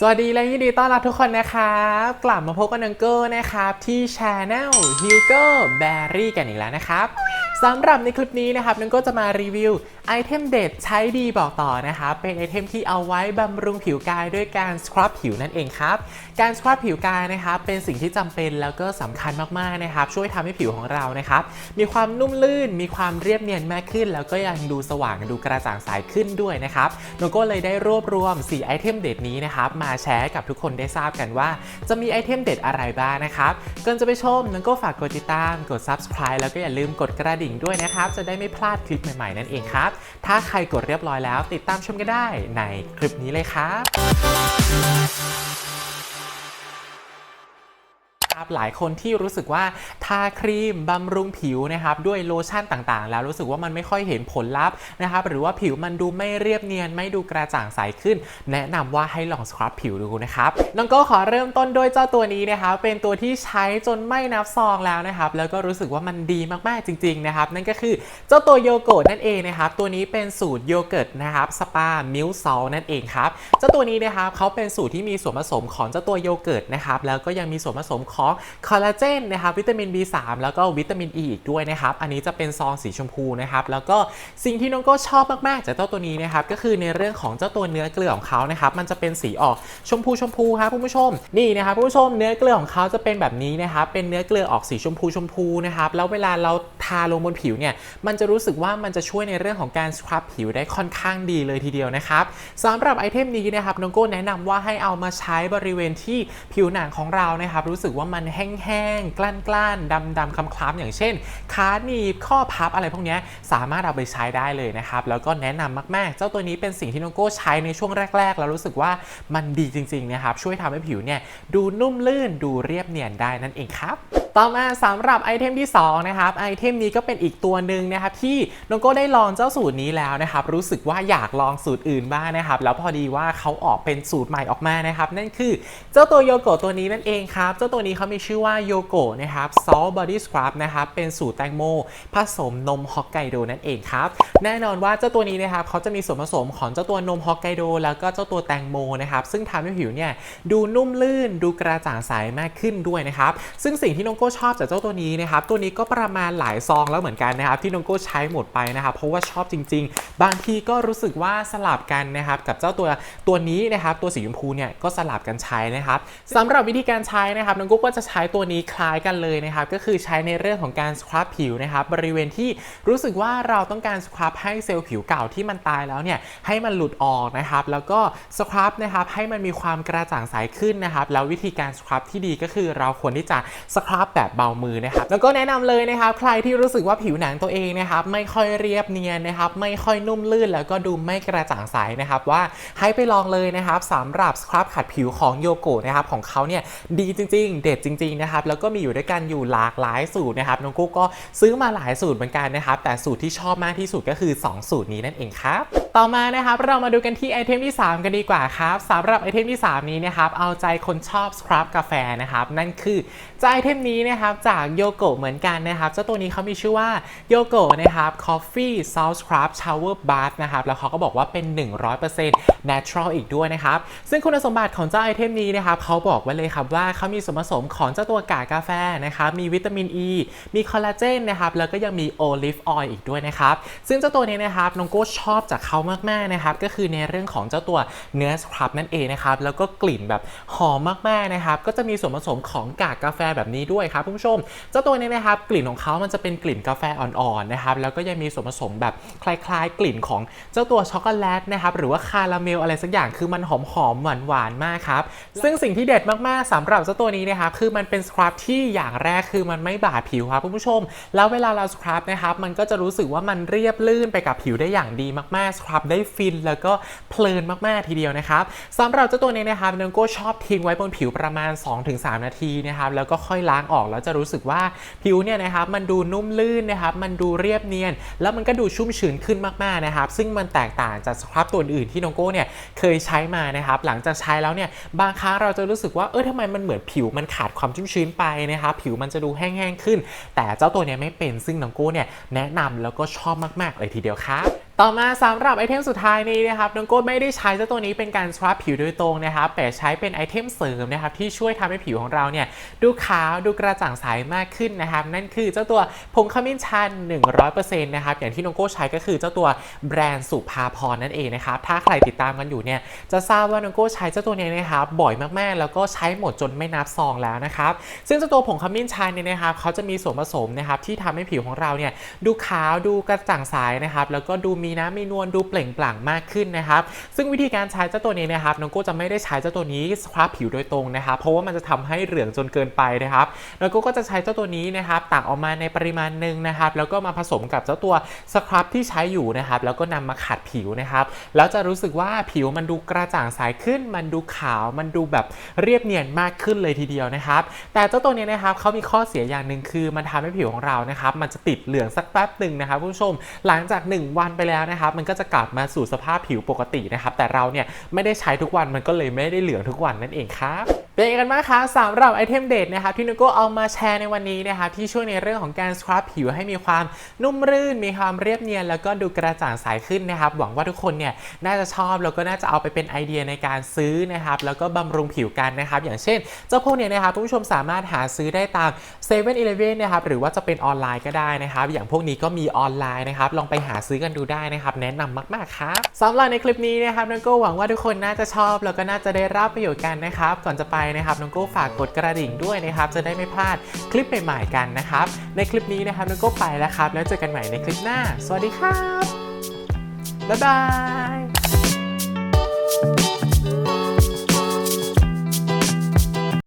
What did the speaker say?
สวัสดีและยินดีต้อนรับทุกคนนะครับ กลับมาพบกับนังเกอร์นะครับ ที่ช anel Hugo Berry กันอีกแล้วนะครับ สำหรับในคลิปนี้นะครับนังก็จะมารีวิวไอเทมเด็ดใช้ดีบอกต่อนะครับเป็นไอเทมที่เอาไว้บำรุงผิวกายด้วยการสครับผิวนั่นเองครับ การสครับผิวกายนะครับเป็นสิ่งที่จำเป็นแล้วก็สำคัญมากๆนะครับ ช่วยทำให้ผิวของเรานะครับ มีความนุ่มลื่น มีความเรียบเนียนมากขึ้น แล้วก็ยังดูสว่างดูกระจ่างใสขึ้นด้วยนะครับโนก็เลยได้รวบรวม 4 ไอเทมเด็ดนี้นะครับมาแชร์กับทุกคนได้ทราบกันว่า จะมีไอเทมเด็ดอะไรบ้างนะครับก่อนจะไปชมนังก็ฝากกดติดตามกด subscribe แล้วก็อย่าลืมกดกระดิ่งด้วยนะครับ จะได้ไม่พลาดคลิปใหม่ๆนั่นเองครับ ถ้าใครกดเรียบร้อยแล้ว ติดตามชมกันได้ในคลิปนี้เลยครับ หลายคนที่รู้สึกว่าทาครีมบำรุงผิวนะครับด้วยโลชั่นต่างๆ แล้วรู้สึกว่ามันไม่ค่อยเห็นผลลัพธ์นะครับหรือว่าผิวมันดูไม่เรียบเนียนไม่ดูกระจ่างใสขึ้น แนะนำว่าให้ลองสครับผิวดูนะครับน้องก็ขอเริ่มต้นด้วยเจ้าตัวนี้นะครับเป็นตัวที่ใช้จนไม่นับซองแล้วนะครับแล้วก็รู้สึกว่ามันดีมากๆจริงๆนะครับนั่นก็คือเจ้าตัวโยโกะนั่นเองนะครับตัวนี้เป็นสูตรโยเกิร์ตนะครับสปามิลซอลนั่นเองครับเจ้าตัวนี้นะครับเขาเป็นสูตรที่มีส่วนผสมของเจ้าตัวโยเกิร์ตนะครับแล้วก็ยังมีส่วนผสมของคอลลาเจนนะครับวิตามิน B3 แล้วก็วิตามิน E อีกด้วยนะครับ อันนี้จะเป็นซองสีชมพูนะครับ แล้วก็สิ่งที่น้องโก็ชอบมากๆ จากเจ้าตัวนี้นะครับ ก็คือในเรื่องของเจ้าตัวเนื้อเกลือของเขานะครับ มันจะเป็นสีออกชมพูชมพูครับคุณผู้ชม นี่นะครับคุณผู้ชมเนื้อเกลือของเขาจะเป็นแบบนี้นะครับ เป็นเนื้อเกลือออกสีชมพูชมพูนะครับ แล้วเวลาเรา ทาลงบนผิวเนี่ยมันจะรู้สึกว่ามันจะช่วยในเรื่องของการสครับผิวได้ค่อนข้างดีเลยทีเดียวนะครับสำหรับไอเทมนี้นะครับน้องโก้แนะนำว่าให้เอามาใช้บริเวณที่ผิวหนังของเรานะครับรู้สึกว่ามันแห้งๆกล้านๆดำๆคล้ำๆอย่างเช่นขาหนีบข้อพับอะไรพวกนี้สามารถเอาไปใช้ได้เลยนะครับแล้วก็แนะนำมากๆ เจ้าตัวนี้เป็นสิ่งที่น้องโก้ใช้ในช่วงแรก ๆ แล้วรู้สึกว่ามันดีจริงๆนะครับช่วยทำให้ผิวเนี่ยดูนุ่มลื่นดูเรียบเนียนได้นั่นเองครับ ต่อมาสำหรับไอเทมที่2นะครับไอเทมนี้ก็เป็นอีกตัวหนึ่งนะครับที่น้องโก้ได้ลองเจ้าสูตรนี้แล้วนะครับรู้สึกว่าอยากลองสูตรอื่นบ้างนะครับแล้วพอดีว่าเขาออกเป็นสูตรใหม่ออกมานะครับนั่นคือเจ้าตัวโยโกะตัวนี้นั่นเองครับเจ้าตัวนี้เขามีชื่อว่าโยโกะนะครับซอลบอดี้สครับนะครับเป็นสูตรแตงโมผสมนมฮอกไกโดนั่นเองครับแน่นอนว่าเจ้าตัวนี้นะครับเขาจะมีส่วนผสมของเจ้าตัวนมฮอกไกโดแล้วก็เจ้าตัวแตงโมนะครับซึ่งทำให้ผิวเนี่ยดูนุ่มลื่นดูกระจ่างใสมากขึ้นด้วยนะครับซึ่งสิ่งที่น้องโก้ชอบจากเจ้าตัวนี้นะครับ ตัวนี้ก็ประมาณหลายซองแล้วเหมือนกันนะครับที่น้องโก้ใช้หมดไปนะครับ เพราะว่าชอบจริง ๆ บางทีก็รู้สึกว่าสลับกันนะครับกับเจ้าตัวตัวนี้นะครับตัวสีชมพูเนี่ยก็สลับกันใช้นะครับสำหรับวิธีการใช้นะครับน้องโก้ก็จะใช้ตัวนี้คล้ายกันเลยนะครับก็คือใช้ในเรื่องของการสครับผิวนะครับบริเวณที่รู้สึกว่าเราต้องการสครับให้เซลล์ผิวเก่าที่มันตายแล้วเนี่ยให้มันหลุดออกนะครับแล้วก็สครับนะครับให้มันมีความกระจ่างใสขึ้นนะครับแล้ววิธีการสครับที่ดีก็คือเราควรที่จะสครับแบบเบามือนะครับแล้วก็แนะนำเลยนะครับใครที่รู้สึกว่าผิวหนังตัวเองนะครับไม่ค่อยเรียบเนียนนะครับไม่ค่อยนุ่มลื่น แล้วก็ดูไม่กระจ่างใสนะครับว่าให้ไปลองเลยนะครับสำหรับสครับขัดผิวของโยโกะนะครับของเขาเนี่ยดีจริง ๆ เด็ดจริงๆนะครับแล้วก็มีอยู่ด้วยกันอยู่หลากหลายสูตรนะครับน้องกุ๊กก็ซื้อมาหลายสูตรเหมือนกันนะครับแต่สูตรที่ชอบมากที่สุดก็คือ 2 สูตรนี้นั่นเองครับต่อมานะครับเรามาดูกันที่ไอเทมที่ 3 กันดีกว่าครับสำหรับไอเทมที่ 3 นี้นะครับเอาใจคนชอบสครับกาแฟนะครับนั่นคือจไอเทมนี้นะครับจากโยโกะเหมือนกันนะครับเจ้าตัวนี้เขามีชื่อว่าโยโกะนะครับ Coffee Salt Scrub Shower Bath นะครับแล้วเขาก็บอกว่าเป็น 100% natural อีกด้วยนะครับซึ่งคุณสมบัติของเจ้าไอเทมนี้นะครับเขาบอกไว้เลยครับว่าเขามีส่วนผสมของเจ้าตัวกากกาแฟนะครับมีวิตามินอ e, ีมีคอลลาเจนนะครับแล้วก็ยังมีโอลิฟออยล์อีกด้วยนะครับซึ่งเจ้าตัวนี้นะครับน้องโก้ชอบจากเขามากๆนะครับก็คือในเรื่องของเจ้าตัวเนื้อสครับนั่นเองนะครับแล้วก็กลิ่นแบบหอมมากๆนะครับก็จะมีส่วนผสมของกากกาแฟแบบนี้ด้วยครับคุณผู้ชม เจ้าตัวนี้นะครับกลิ่นของเขามันจะเป็นกลิ่นกาแฟอ่อนๆนะครับแล้วก็ยังมีส่วนผสมแบบคล้ายๆ กลิ่นของเจ้าตัวช็อกโกแลตนะครับหรือว่าคาราเมลอะไรสักอย่างคือมันหอมๆหวานๆมากครับซึ่งสิ่งที่เด็ดมากๆสำหรับเจ้าตัวนี้นะครับคือมันเป็นสครับที่อย่างแรกคือมันไม่บาดผิวครับคุณผู้ชม แล้วเวลาเราสครับนะครับมันก็จะรู้สึกว่ามันเรียบลื่นไปกับผิวได้อย่างดีมากๆรับได้ฟินแล้วก็เพลินมากๆทีเดียวนะครับสำหรับเจ้าตัวนี้นะครับน้องโก้ชอบทิ้งไว้บนผิวประมาณ 2-3 นาทีนะครับแล้วก็ค่อยล้างออกแล้วจะรู้สึกว่าผิวเนี่ยนะครับมันดูนุ่มลื่นนะครับมันดูเรียบเนียน แล้วมันก็ดูชุ่มชื้นขึ้นมากๆนะครับซึ่งมันแตกต่างจากสครับตัวอื่นที่น้องโก้เนี่ยเคยใช้มานะครับหลังจากใช้แล้วเนี่ยบางครั้งเราจะรู้สึกว่าเออทำไมมันเหมือนผิวมันขาดความชุ่มชื้นไปนะครับผิวมันจะดูแห้งๆขึ้น แต่เจ้าตัวนี้ไม่เป็นซึ่งน้องโก้เนี่ยแนะนำแล้วก็ชอบมากๆเลยทีเดียวครับ ต่อมาสำหรับไอเทมสุดท้ายนี้นะครับน้องโก้ไม่ได้ใช้เจ้าตัวนี้เป็นการสครับผิวโดยตรงนะครับแต่ใช้เป็นไอเทมเสริมนะครับที่ช่วยทำให้ผิวของเราเนี่ยดูขาวดูกระจ่างใสมากขึ้นนะครับ นั่นคือเจ้าตัวผงขมิ้นชัน 100%นะครับอย่างที่น้องโก้ใช้ก็คือเจ้าตัวแบรนด์สุภาพรนั่นเองนะครับถ้าใครติดตามกันอยู่เนี่ยจะทราบว่าน้องโก้ใช้เจ้าตัวนี้นะครับบ่อยมากๆ แล้วก็ใช้หมดจนไม่นับซองแล้วนะครับซึ่งเจ้าตัวผงขมิ้นชันเนี่ยนะครับเขาจะมีส่วนผสมนะครับที่ทำให้ผิวของเราเนี่ยดูขาวดูกระจ่างใสนะครับแล้วก็ดูมีน้ำมีนวลดูเปล่งปลั่งมากขึ้นนะครับ ซึ่งวิธีการใช้เจ้าตัวนี้นะครับน้องโก้จะไม่ได้ใช้เจ้าตัวนี้สครับผิวโดยตรงนะครับ เพราะว่ามันจะทำให้เหลืองจนเกินไปนะครับแล้วก็ก็จะใช้เจ้าตัวนี้นะครับตักออกมาในปริมาณหนึ่งนะครับ แล้วก็มาผสมกับเจ้าตัวสครับที่ใช้อยู่นะครับ แล้วก็นำมาขัดผิวนะครับ แล้วจะรู้สึกว่าผิวมันดูกระจ่างใสขึ้น มันดูขาว มันดูแบบเรียบเนียนมากขึ้นเลยทีเดียวนะครับ แต่เจ้าตัวนี้นะครับเขามีข้อเสียอย่างหนึ่งคือมันทำให้ผิวของเรานะครับ มันจะติดเหลืองสักแป๊บหนึ่งนะครับคุณผู้ชม หลังจาก 1 วันไปแล้วนะครับมันก็จะกลับมาสู่สภาพผิวปกตินะครับแต่เราเนี่ยไม่ได้ใช้ทุกวันมันก็เลยไม่ได้เหลืองทุกวันนั่นเองครับเป็นยังไงกันบ้างคะสำหรับไอเทมเด็ดนะครับที่นุโก้เอามาแชร์ในวันนี้นะครับที่ช่วยในเรื่องของการสครับผิวให้มีความนุ่มรื่น มีความเรียบเนียน แล้วก็ดูกระจ่างใสขึ้นนะครับหวังว่าทุกคนเนี่ยน่าจะชอบแล้วก็น่าจะเอาไปเป็นไอเดียในการซื้อนะครับแล้วก็บำรุงผิวกันนะครับอย่างเช่น เจ้าพวกเนี้นะครับคุณผู้ชมสามารถหาซื้อได้ตาม 7 e เ e ่ e อนะครับหรือว่าจะเป็นออนไลน์ก็ได้นะครับ อย่างพวกนี้ก็มีออนไลน์นะครับลองไปหาซื้อกันดูได้นะครับ แนะนำมาก ๆ ครับสำหรับในคลิปนี้นะครับน้องโก้หวังว่าทุกคนน่าจะชอบ แล้วก็น่าจะได้รับประโยชน์กันนะครับ ก่อนจะไปนะครับน้องโก้ฝากกดกระดิ่งด้วยนะครับ จะได้ไม่พลาดคลิปใหม่ๆกันนะครับ ในคลิปนี้นะครับน้องโก้ไปแล้วครับ แล้วเจอกันใหม่ในคลิปหน้า สวัสดีครับบ๊ายบาย